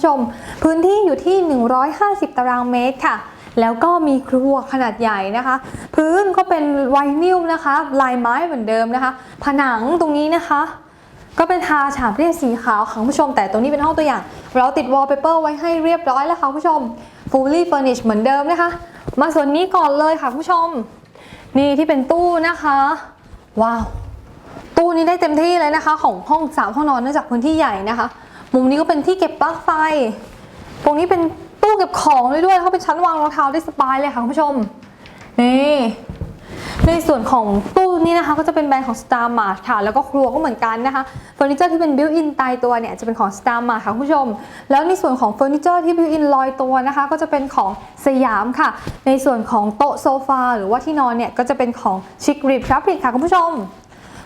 ผู้ชม พื้นที่อยู่ที่ 150 ตารางเมตรค่ะ แล้วก็มีครัวขนาดใหญ่นะคะ พื้นก็เป็นไวนิลนะคะ ลายไม้เหมือนเดิมนะคะ ผนังตรงนี้นะคะ ก็เป็นทาฉาบเรียบสีขาวค่ะผู้ชม แต่ตรงนี้เป็นห้องตัวอย่าง เราติดวอลเปเปอร์ไว้ให้เรียบร้อยแล้วค่ะผู้ชม fully furnished เหมือนเดิมนะคะ มาส่วนนี้ก่อนเลยค่ะผู้ชม นี่ที่เป็นตู้นะคะ ว้าว ตู้นี้ได้เต็มที่เลยนะคะ ของห้องสามห้องนอนเนื่องจากพื้นที่ใหญ่นะคะ มุมนี้ก็เป็นที่เก็บปลั๊กไฟ ตรงนี้เป็นตู้เก็บของเลยด้วยเขาเป็นชั้นวางรองเท้าได้สบายเลยค่ะคุณผู้ชม นี่ในส่วนของตู้นี้นะคะก็จะเป็นแบรนด์ของ Star Mart ค่ะ แล้วก็ครัวก็เหมือนกันนะคะเฟอร์นิเจอร์ที่เป็น built in ตายตัวเนี่ยจะเป็นของ Star Mart ค่ะคุณผู้ชม แล้วในส่วนของเฟอร์นิเจอร์ที่ built in ลอยตัวนะคะ ก็จะเป็นของสยามค่ะ ในส่วนของโต๊ะโซฟาหรือว่าที่นอนเนี่ยก็จะเป็นของ Chic Rip Fabric ค่ะคุณผู้ชม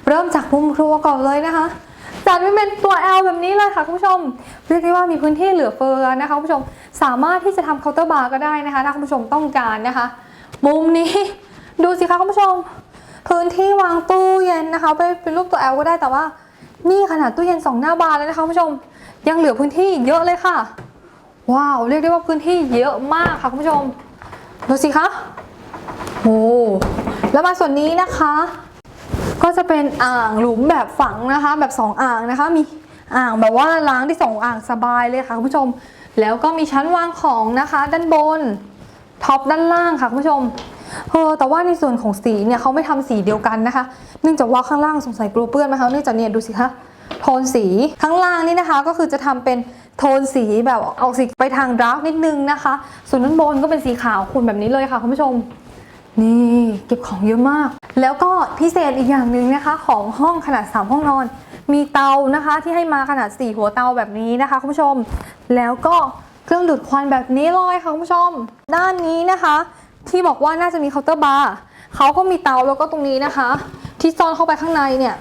เริ่มจากมุมครัวก่อนเลยนะคะ จัดไว้เป็นตัว L แบบนี้เลยค่ะคุณผู้ชมเรียกได้ว่ามีพื้นที่เหลือเฟือนะคะคุณผู้ชมสามารถที่จะทำเคาน์เตอร์บาร์ก็ได้นะคะ ถ้าคุณผู้ชมต้องการนะคะ มุมนี้ดูสิคะคุณผู้ชม พื้นที่วางตู้เย็นนะคะไปเป็นรูปตัว L ก็ได้แต่ว่า นี่ขนาดตู้เย็นสองหน้าบานเลยนะคะคุณผู้ชม ยังเหลือพื้นที่อีกเยอะเลยค่ะ ว้าวเรียกได้ว่าพื้นที่เยอะมากค่ะคุณผู้ชมดูสิคะโอ้แล้วมาส่วนนี้นะคะ ก็จะเป็นอ่างหลุมแบบฝังนะคะ แบบ 2 อ่างนะคะ มีอ่างแบบว่าล้างที่สองอ่างสบายเลยค่ะคุณผู้ชม แล้วก็มีชั้นวางของนะคะด้านบนท็อปด้านล่างค่ะคุณผู้ชมเออแต่ว่าในส่วนของสีเนี่ยเขาไม่ทำสีเดียวกันนะคะ เนื่องจากว่าข้างล่างสงสัยกลัวเปื้อนไหมคะเนื่องจากเนี่ยดูสิคะโทนสีข้างล่างนี่นะคะ ก็คือจะทำเป็นโทนสีแบบออกสีไปทางดาร์กนิดนึงนะคะ ส่วนด้านบนก็เป็นสีขาวขุ่นแบบนี้เลยค่ะคุณผู้ชม นี่เก็บของเยอะมาก แล้วก็พิเศษอีกอย่างหนึ่งนะคะ ของห้องขนาด 3 ห้องนอน มีเตานะคะที่ให้มาขนาด 4 หัวเตาแบบนี้นะคะคุณผู้ชม แล้วก็เครื่องดูดควันแบบนี้เลยค่ะคุณผู้ชม ด้านนี้นะคะ ที่บอกว่าน่าจะมีเคาน์เตอร์บาร์เขาก็มีเตาแล้วก็ตรงนี้นะคะ ที่ซ่อนเข้าไปข้างในเนี่ย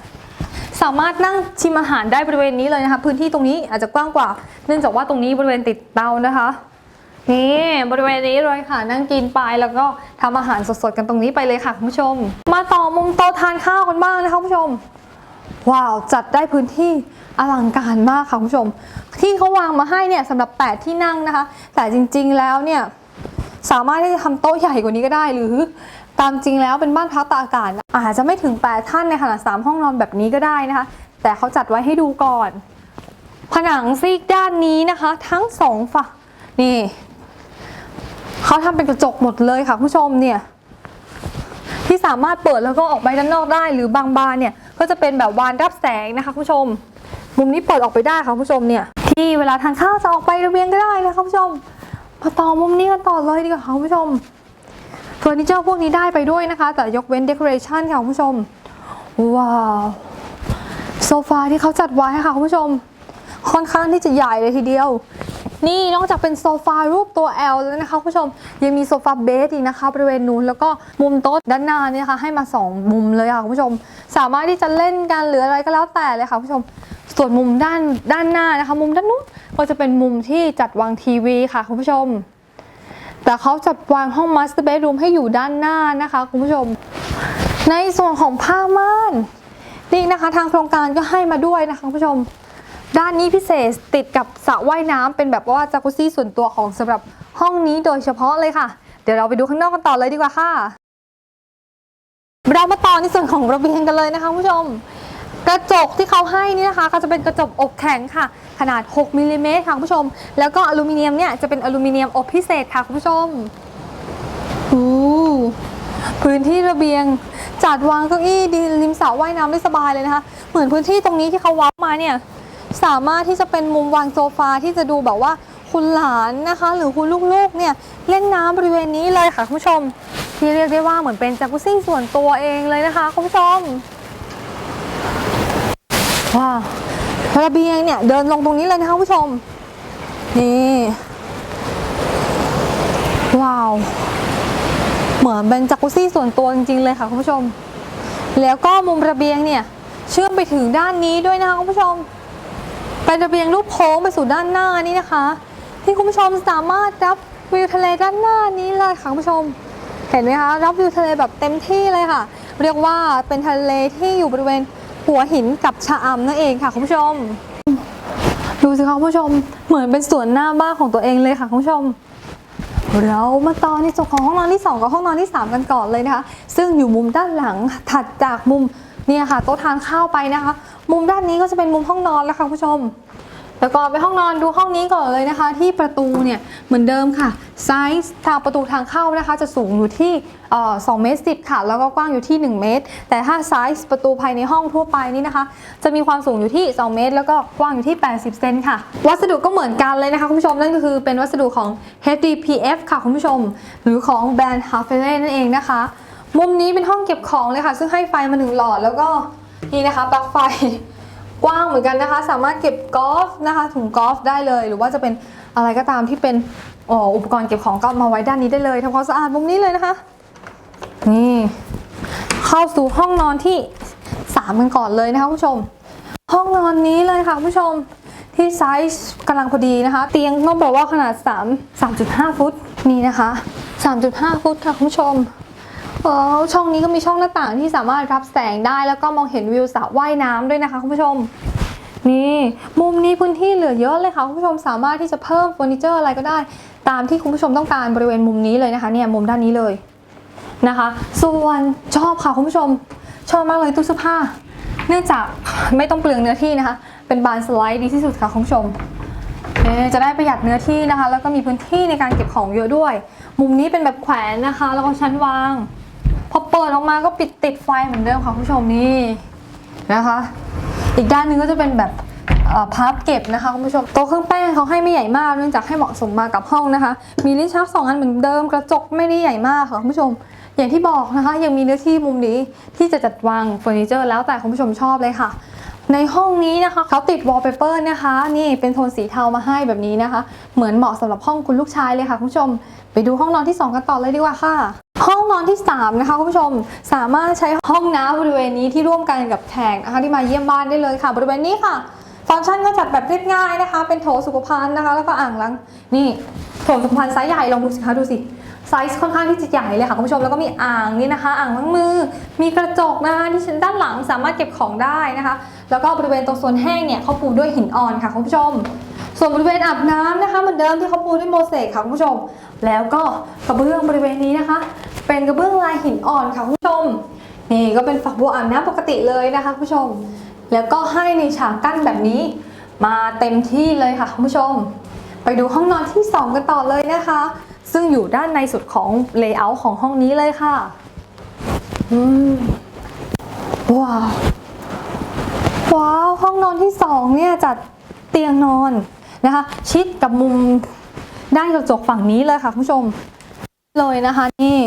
สามารถนั่งชิมอาหารได้บริเวณนี้เลยนะคะ พื้นที่ตรงนี้อาจจะกว้างกว่า เนื่องจากว่าตรงนี้บริเวณติดเตานะคะ นี่บริเวณนี้เลยค่ะ นั่งกินไปแล้วก็ทำอาหารสดๆกันตรงนี้ไปเลยค่ะคุณผู้ชม มาต่อมุมโต๊ะทานข้าวกันบ้างนะคะคุณผู้ชม ว้าวจัดได้พื้นที่อลังการมากค่ะคุณผู้ชม ที่เขาวางมาให้เนี่ยสำหรับแปดที่นั่งนะคะ แต่จริงๆแล้วเนี่ยสามารถที่จะทำโต๊ะใหญ่กว่านี้ก็ได้หรือตามจริงแล้วเป็นบ้านพักตากอากาศอาจจะไม่ถึง 8 ท่านในขนาด 3 ห้องนอนแบบนี้ก็ได้นะคะ แต่เขาจัดไว้ให้ดูก่อน ผนังซีกด้านนี้นะคะ ทั้งสองฝั่งนี่ เขาทำเป็นกระจกหมดเลยค่ะผู้ชมเนี่ยที่สามารถเปิดแล้วก็ออกไปด้านนอกได้ หรือบางบานเนี่ยก็จะเป็นแบบวานรับแสงนะคะผู้ชม มุมนี้เปิดออกไปได้ค่ะผู้ชมเนี่ยที่เวลาทานข้าวจะออกไประเบียงก็ได้นะคะผู้ชมมาต่อมุมนี้กันต่อเลยดีกว่าค่ะผู้ชมเฟอร์นิเจอร์พวกนี้ได้ไปด้วยนะคะ แต่ยกเว้นเดคอเรชันค่ะผู้ชมว้าวโซฟาที่เขาจัดไว้ค่ะคุณผู้ชมค่อนข้างที่จะใหญ่เลยทีเดียว นี่นอกจากเป็นโซฟารูปตัว L แล้วนะคะคุณผู้ชมยังมีโซฟาเบสอีกนะคะบริเวณนู้นแล้วก็มุมโต๊ะด้านหน้านี่นะคะให้มา 2 มุมเลยค่ะคุณผู้ชม สามารถที่จะเล่นกันหรืออะไรก็แล้วแต่เลยค่ะคุณผู้ชมส่วนมุมด้านด้านหน้านะคะ มุมด้านนู้นก็จะเป็นมุมที่จัดวางทีวีค่ะคุณผู้ชม แต่เขาจัดวางห้องมาสเตอร์เบดรูมให้อยู่ด้านหน้านะคะคุณผู้ชม ในส่วนของผ้าม่านนี่นะคะ ทางโครงการก็ให้มาด้วยนะคะคุณผู้ชม ด้านนี้พิเศษติดกับสระว่ายน้ำเป็นแบบว่าจากุซี่ส่วนตัวของสำหรับห้องนี้โดยเฉพาะเลยค่ะ เดี๋ยวเราไปดูข้างนอกกันต่อเลยดีกว่าค่ะ เรามาต่อในส่วนของระเบียงกันเลยนะคะคุณผู้ชม กระจกที่เขาให้นี่นะคะก็จะเป็นกระจกอบแข็งค่ะ ขนาด 6มิลลิเมตรค่ะคุณผู้ชม แล้วก็อลูมิเนียมเนี่ยจะเป็นอลูมิเนียมอบพิเศษค่ะคุณผู้ชมอู้พื้นที่ระเบียงจัดวางเก้าอี้ดีริมสระว่ายน้ำได้สบายเลยนะคะ เหมือนพื้นที่ตรงนี้ที่เขาวัดมาเนี่ย สามารถที่จะเป็นมุมวางโซฟาที่จะดูแบบว่าคุณหลานนะคะ หรือคุณลูกๆเนี่ยเล่นน้ำบริเวณนี้เลยค่ะคุณผู้ชม ที่เรียกได้ว่าเหมือนเป็นจากุซี่ส่วนตัวเองเลยนะคะคุณผู้ชมว้าวระเบียงเนี่ยเดินลงตรงนี้เลยนะคะคุณผู้ชม นี่ว้าว เหมือนเป็นจากุซี่ส่วนตัวจริงๆเลยค่ะคุณผู้ชม แล้วก็มุมระเบียงเนี่ยเชื่อมไปถึงด้านนี้ด้วยนะคะคุณผู้ชม เป็นระเบียงรูปโค้งไปสู่ด้านหน้านี้นะคะ ที่คุณผู้ชมสามารถรับวิวทะเลด้านหน้านี้เลยค่ะคุณผู้ชม เห็นไหมคะรับวิวทะเลแบบเต็มที่เลยค่ะ เรียกว่าเป็นทะเลที่อยู่บริเวณหัวหินกับชะอำนั่นเองค่ะคุณผู้ชม ดูสิคะคุณผู้ชมเหมือนเป็นสวนหน้าบ้านของตัวเองเลยค่ะคุณผู้ชมเรามาต่อในส่วนของห้องนอนที่ 2 กับห้องนอนที่ 3 กันก่อนเลยนะคะ ซึ่งอยู่มุมด้านหลังถัดจากมุมเนี่ยค่ะโต๊ะทานข้าวไปนะคะ มุมด้านนี้ก็จะเป็นมุมห้องนอนแล้วค่ะคุณผู้ชมแล้วก็ไปห้องนอนดูห้องนี้ก่อนเลยนะคะ ที่ประตูเนี่ยเหมือนเดิมค่ะไซส์ทางประตูทางเข้านะคะ จะสูงอยู่ที่เอ่อ2เมตร10ค่ะ แล้วก็กว้างอยู่ที่ 1 เมตร แต่ถ้าไซส์ประตูภายในห้องทั่วไปนี่นะคะ จะมีความสูงอยู่ที่ 2 เมตร แล้วก็กว้างอยู่ที่ 80 เซนค่ะ วัสดุก็เหมือนกันเลยนะคะคุณผู้ชมนั่นก็คือเป็นวัสดุของ HDPF ค่ะคุณผู้ชม หรือของแบรนด์ h a r f e l e นั่นเองนะคะ มุมนี้เป็นห้องเก็บของเลยค่ะ ซึ่งให้ไฟมาหนึ่งหลอดแล้วก็ นี่นะคะปลั๊กไฟกว้างเหมือนกันนะคะ สามารถเก็บกอล์ฟนะคะถุงกอล์ฟได้เลย หรือว่าจะเป็นอะไรก็ตามที่เป็นอ,อุปกรณ์เก็บของก็มาไว้ด้านนี้ได้เลยทำความสะอาดมุมนี้เลยนะคะ นี่เข้าสู่ห้องนอนที่3กันก่อนเลยนะคะคุณผู้ชม ห้องนอนนี้เลยค่ะคุณผู้ชมที่ไซส์กำลังพอดีนะคะ เตียงต้องบอกว่าขนาด 3 3.5 ฟุตนี่นะคะ 3.5 ฟุตค่ะคุณผู้ชม เออช่องนี้ก็มีช่องหน้าต่างที่สามารถรับแสงได้ แล้วก็มองเห็นวิวสระว่ายน้ำด้วยนะคะคุณผู้ชม นี่มุมนี้พื้นที่เหลือเยอะเลยค่ะคุณผู้ชมสามารถที่จะเพิ่มเฟอร์นิเจอร์อะไรก็ได้ ตามที่คุณผู้ชมต้องการบริเวณมุมนี้เลยนะคะเนี่ยมุมด้านนี้เลยนะคะ ส่วนชอบค่ะคุณผู้ชม ชอบมากเลยตู้เสื้อผ้า เนื่องจากไม่ต้องเปลืองเนื้อที่นะคะ เป็นบานสไลด์ดีที่สุดค่ะคุณผู้ชมจะได้ประหยัดเนื้อที่นะคะ แล้วก็มีพื้นที่ในการเก็บของเยอะด้วย มุมนี้เป็นแบบแขวนนะคะ แล้วก็ชั้นวาง เปิดออกมาก็ปิดติดไฟเหมือนเดิมค่ะคุณผู้ชมนี่นะคะ อีกด้านหนึงก็จะเป็นแบบพับเก็บนะคะคุณผู้ชมโต๊ะเครื่องแป้งเขาให้ไม่ใหญ่มากเนื่องจากให้เหมาะสมมากับห้องนะคะ มีลิ้นชักสองอันเหมือนเดิมกระจกไม่ได้ใหญ่มากค่ะคุณผู้ชม อย่างที่บอกนะคะ ยังมีเนื้อที่มุมนี้ที่จะจัดวางเฟอร์นิเจอร์แล้วแต่คุณผู้ชมชอบเลยค่ะ ในห้องนี้นะคะเขาติดวอลเปเปอร์นะคะ นี่เป็นโทนสีเทามาให้แบบนี้นะคะ เหมือนเหมาะสำหรับห้องคุณลูกชายเลยค่ะคุณผู้ชม ไปดูห้องนอนที่ 2 กันต่อเลยดีกว่าค่ะ ห้องนอนที่ 3 นะคะคุณผู้ชมสามารถใช้ห้องน้ำบริเวณนี้ที่ร่วมกันกับแขกนะคะที่มาเยี่ยมบ้านได้เลยค่ะ บริเวณนี้ค่ะ ฟังก์ชันก็จัดแบบเรียบง่ายนะคะ เป็นโถสุขภัณฑ์นะคะ แล้วก็อ่างล้างนี่โถสุขภัณฑ์ไซส์ใหญ่ลองดูสิคะดูสิไซส์ค่อนข้างที่จะใหญ่เลยค่ะคุณผู้ชมแล้วก็มีอ่างนี่นะคะ อ่างล้างมือ มีกระจกนะคะที่ชั้นด้านหลังสามารถเก็บของได้นะคะ แล้วก็บริเวณตรงโซนแห้งเนี่ยเขาปูด้วยหินอ่อนค่ะคุณผู้ชม ส่วนบริเวณอาบน้ำนะคะเหมือนเดิมที่เขาปูด้วยโมเสกค่ะคุณผู้ชม แล้วก็กระเบื้องบริเวณนี้นะคะ เป็นกระเบื้องลายหินอ่อนค่ะคุณผู้ชม นี่ก็เป็นฝักบัวอาบน้ำปกติเลยนะคะคุณผู้ชม แล้วก็ให้ในฉากกั้นแบบนี้ มาเต็มที่เลยค่ะคุณผู้ชม ไปดูห้องนอนที่ 2 กันต่อเลยนะคะ ซึ่งอยู่ด้านในสุดของเลเยอร์ของห้องนี้เลยค่ะอืมว้าวว้าวห้องนอนที่ 2 เนี่ยจัดเตียงนอนนะคะ ชิดกับมุมด้านกระจกฝั่งนี้เลยค่ะคุณผู้ชมเลยนะคะนี่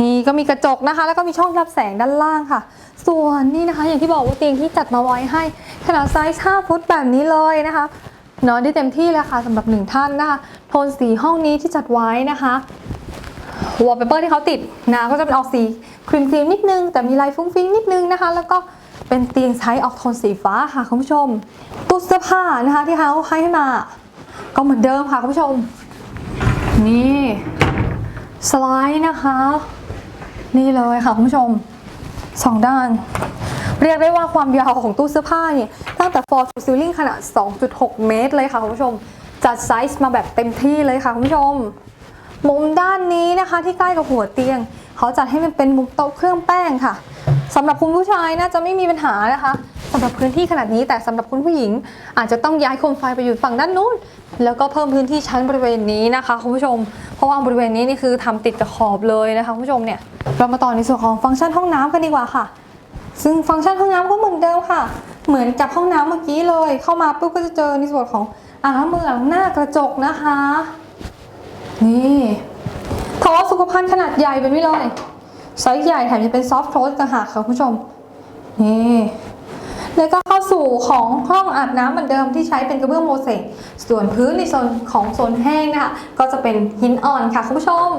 นี่ก็มีกระจกนะคะ แล้วก็มีช่องรับแสงด้านล่างค่ะ ส่วนนี่นะคะ อย่างที่บอกว่าเตียงที่จัดมาไว้ให้ขนาดไซส์5ฟุตแบบนี้เลยนะคะนอนได้เต็มที่เลยค่ะสำหรับหนึ่งท่านนะคะโทนสีห้องนี้ที่จัดไว้นะคะวอลเปเปอร์ที่เขาติดนะก็จะเป็นออกสีครีมครีมๆนิดนึง แต่มีลายฟุ้งฟิ้งนิดนึงนะคะ แล้วก็เป็นเตียงใช้ออกโทนสีฟ้าค่ะคุณผู้ชมตู้เสื้อผ้านะคะที่เขาให้มา ก็เหมือนเดิมค่ะคุณผู้ชม นี่ สไลด์นะคะ นี่เลยค่ะคุณผู้ชมสองด้าน เรียกได้ว่าความยาวของตู้เสื้อผ้าเนี่ยตั้งแต่ floor to ceiling ขนาด 2.6 เมตรเลยค่ะคุณผู้ชม จัดไซส์มาแบบเต็มที่เลยค่ะคุณผู้ชม มุมด้านนี้นะคะที่ใกล้กับหัวเตียง เขาจัดให้มันเป็นมุมโต๊ะเครื่องแป้งค่ะสำหรับคุณผู้ชายน่าจะไม่มีปัญหานะคะสำหรับพื้นที่ขนาดนี้แต่สำหรับคุณผู้หญิง อาจจะต้องย้ายโคมไฟไปอยู่ฝั่งด้านนู้น แล้วก็เพิ่มพื้นที่ชั้นบริเวณนี้นะคะคุณผู้ชม เพราะว่าบริเวณนี้นี่คือทำติดกับขอบเลยนะคะคุณผู้ชมเนี่ยเรามาต่อในส่วนของฟังก์ชันห้องน้ำกันดีกว่าค่ะ ซึ่งฟังก์ชันห้องน้ำก็เหมือนเดิมค่ะ เหมือนกับห้องน้ำเมื่อกี้เลย เข้ามาปุ๊บก็จะเจอในส่วนของอ่างมืออ่างหน้ากระจกนะคะ นี่ทอสุขภัณฑ์ขนาดใหญ่แบบนี้เลยไซส์ใหญ่แถมยังเป็นซอฟต์โคลสต่างหากค่ะคุณผู้ชมนี่ แล้วก็เข้าสู่ของห้องอาบน้ำเหมือนเดิมที่ใช้เป็นกระเบื้องโมเสกส่วนพื้นในโซนของโซนแห้งนะคะก็จะเป็นหินอ่อนค่ะคุณผู้ชม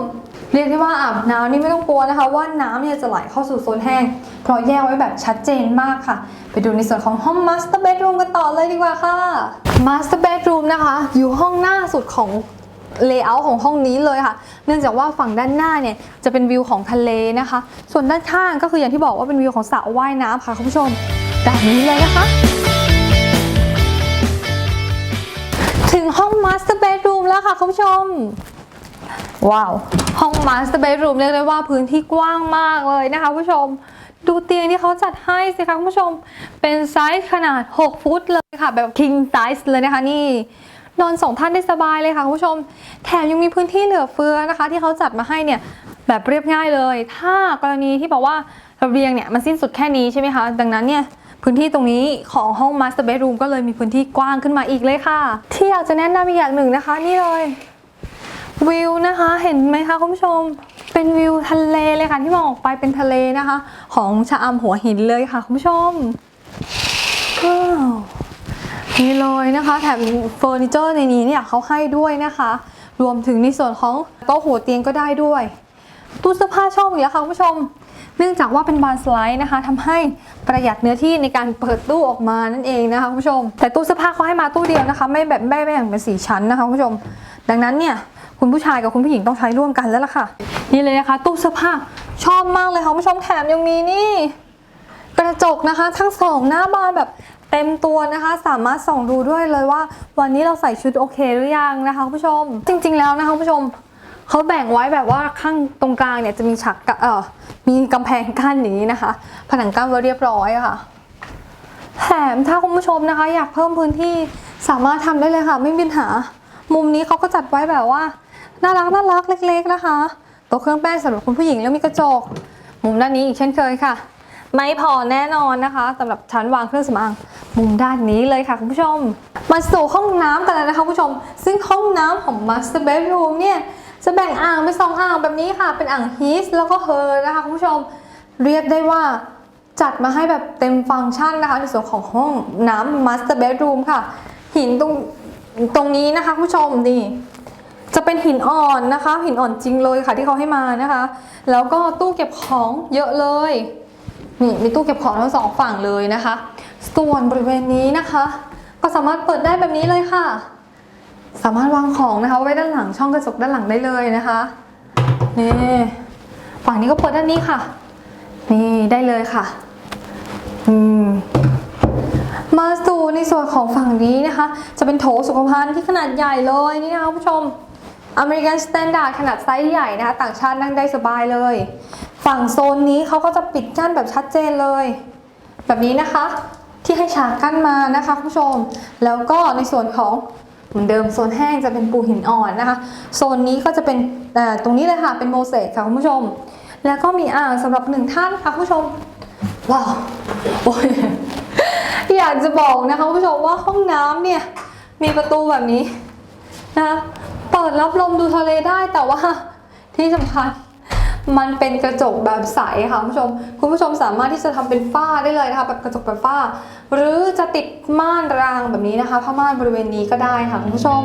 เรียกได้ว่าอาบน้ำนี่ไม่ต้องกลัวนะคะ ว่าน้ำเนี่ยจะไหลเข้าสู่โซนแห้ง เพราะแยกไว้แบบชัดเจนมากค่ะ ไปดูในส่วนของห้อง Master Bedroom กันต่อเลยดีกว่าค่ะ Master Bedroom นะคะ อยู่ห้องหน้าสุดของเลเยอร์ของห้องนี้เลยค่ะ เนื่องจากว่าฝั่งด้านหน้าเนี่ยจะเป็นวิวของทะเลนะคะ ส่วนด้านข้างก็คืออย่างที่บอกว่าเป็นวิวของสระว่ายน้ำค่ะคุณผู้ชม แบบนี้เลยนะคะ ถึงห้องมาสเตอร์เบดรูมแล้วคุณผู้ชม ว้าว ห้องมาสเตอร์เบดรูมเรียกได้ว่าพื้นที่กว้างมากเลยนะคะคุณผู้ชมดูเตียงที่เขาจัดให้สิคะคุณผู้ชม เป็นไซส์ขนาด 6 ฟุตเลยค่ะ แบบ king size เลยนะคะนี่นอนสองท่านได้สบายเลยค่ะคุณผู้ชม แถมยังมีพื้นที่เหลือเฟือนะคะ ที่เขาจัดมาให้เนี่ยแบบเรียบง่ายเลย ถ้ากรณีที่บอกว่าระเบียงเนี่ยมันสิ้นสุดแค่นี้ใช่ไหมคะ ดังนั้นเนี่ย พื้นที่ตรงนี้ของห้อง master bedroom ก็เลยมีพื้นที่กว้างขึ้นมาอีกเลยค่ะ ที่อยากจะแนะนำอีกอย่างหนึ่งนะคะ นี่เลยวิวนะคะเห็นไหมคะคุณผู้ชมเป็นวิวทะเลเลยค่ะที่มองออกไปเป็นทะเลนะคะ ของชะอำหัวหินเลยค่ะคุณผู้ชมนี่เลยนะคะแถมเฟอร์นิเจอร์ในนี้เนี่ยเขาให้ด้วยนะคะ รวมถึงในส่วนของโต๊ะหัวเตียงก็ได้ด้วยตู้เสื้อผ้าช่องนี้ค่ะคุณผู้ชม เนื่องจากว่าเป็นบานสไลด์นะคะทำให้ประหยัดเนื้อที่ในการเปิดตู้ออกมานั่นเองนะคะคุณผู้ชม แต่ตู้เสื้อผ้าเขาให้มาตู้เดียวนะคะ ไม่แบบไม่แบ่งเป็นสีชั้นนะคะคุณผู้ชม ดังนั้นเนี่ยคุณผู้ชายกับคุณผู้หญิงต้องใช้ร่วมกันแล้วล่ะค่ะ นี่เลยนะคะ ตู้เสื้อผ้าชอบมากเลยค่ะคุณผู้ชมแถมยังมีนี่ กระจกนะคะ ทั้งสองหน้าบานแบบเต็มตัวนะคะ สามารถส่องดูด้วยเลยว่า วันนี้เราใส่ชุดโอเคหรือยังนะคะคุณผู้ชม จริง ๆ แล้วนะคะคุณผู้ชม เขาแบ่งไว้แบบว่าข้างตรงกลางเนี่ยจะมีฉากเอ่อมีกำแพงกั้นอย่างนี้นะคะ ผนังกั้นไว้เรียบร้อยค่ะแถมถ้าคุณผู้ชมนะคะ อยากเพิ่มพื้นที่สามารถทำได้เลยค่ะ ไม่มีปัญหา มุมนี้เขาก็จัดไว้แบบว่าน่ารักน่ารักเล็ก ๆนะคะโต๊ะเครื่องแป้งสำหรับคุณผู้หญิงแล้วมีกระจก มุมด้านนี้อีกเช่นเคยค่ะ ไม่พอแน่นอนนะคะสำหรับชั้นวางเครื่องสำอางมุมด้านนี้เลยค่ะคุณผู้ชม มาสู่ห้องน้ำกันแล้วนะคะคุณผู้ชม ซึ่งห้องน้ำของ Master Bedroom เนี่ย จะแบ่งอ่างเป็นสองอ่างแบบนี้ค่ะ เป็นอ่างฮีสแล้วก็เฮอร์นะคะคุณผู้ชมเรียกได้ว่าจัดมาให้แบบเต็มฟังก์ชันนะคะในส่วนของห้องน้ำ Master Bedroom ค่ะ หินตรงตรงนี้นะคะคุณผู้ชมนี่จะเป็นหินอ่อนนะคะ หินอ่อนจริงเลยค่ะที่เขาให้มานะคะ แล้วก็ตู้เก็บของเยอะเลยนี่มีตู้เก็บของทั้งสองฝั่งเลยนะคะ ส่วนบริเวณนี้นะคะ ก็สามารถเปิดได้แบบนี้เลยค่ะ สามารถวางของนะคะไว้ด้านหลังช่องกระจกด้านหลังได้เลยนะคะนี่ฝั่งนี้ก็เปิดด้านนี้ค่ะ นี่ได้เลยค่ะอืมมาสู่ในส่วนของฝั่งนี้นะคะ จะเป็นโถสุขภัณฑ์ที่ขนาดใหญ่เลยนี่นะคะคุณผู้ชมอเมริกันสแตนดาร์ดขนาดไซส์ใหญ่นะคะ ต่างชาตินั่งได้สบายเลย ฝั่งโซนนี้เขาก็จะปิดกั้นแบบชัดเจนเลย แบบนี้นะคะที่ให้ฉากกั้นมานะคะคุณผู้ชม แล้วก็ในส่วนของ เหมือนเดิมโซนแห้งจะเป็นปูหินอ่อนนะคะ โซนนี้ก็จะเป็นตรงนี้เลยค่ะเป็นโมเสกค่ะคุณผู้ชม แล้วก็มีอ่างสำหรับหนึ่งท่านค่ะคุณผู้ชมว้าวโอ้ยอยากจะบอกนะคะคุณผู้ชมว่าห้องน้ำเนี่ยมีประตูแบบนี้นะเปิดรับลมดูทะเลได้แต่ว่าที่สำคัญ มันเป็นกระจกแบบใสค่ะคุณผู้ชม คุณผู้ชมสามารถที่จะทำเป็นฝ้าได้เลยนะคะแบบกระจกแบบฝ้า หรือจะติดม่านรางแบบนี้นะคะผ้าม่านบริเวณนี้ก็ได้ค่ะคุณผู้ชม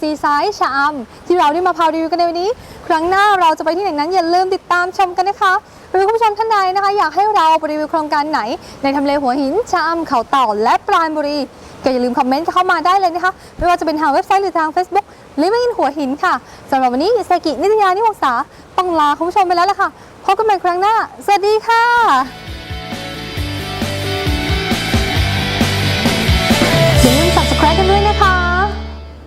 ซีไซส์ชะอำที่เราได้มาพาวรีวิวกันในวันนี้ ครั้งหน้าเราจะไปที่ไหนนั้นอย่าลืมติดตามชมกันนะคะ หรือคุณผู้ชมท่านใดนะคะ อยากให้เราไปรีวิวโครงการไหน ในทำเลหัวหินชะอำเขาเต่าและปราณบุรีก็อย่าลืมคอมเมนต์เข้ามาได้เลยนะคะ ไม่ว่าจะเป็นทางเว็บไซต์หรือทาง Facebook รือแม่นหัวหินค่ะสำหรับวันนี้อิสกินิตยานิวงศาต้องลาคุณผู้ชมไปแล้วล่ะค่ะพบกันใหม่ครั้งหน้า สวัสดีค่ะอย่าลืม subscribe กันด้วยนะคะ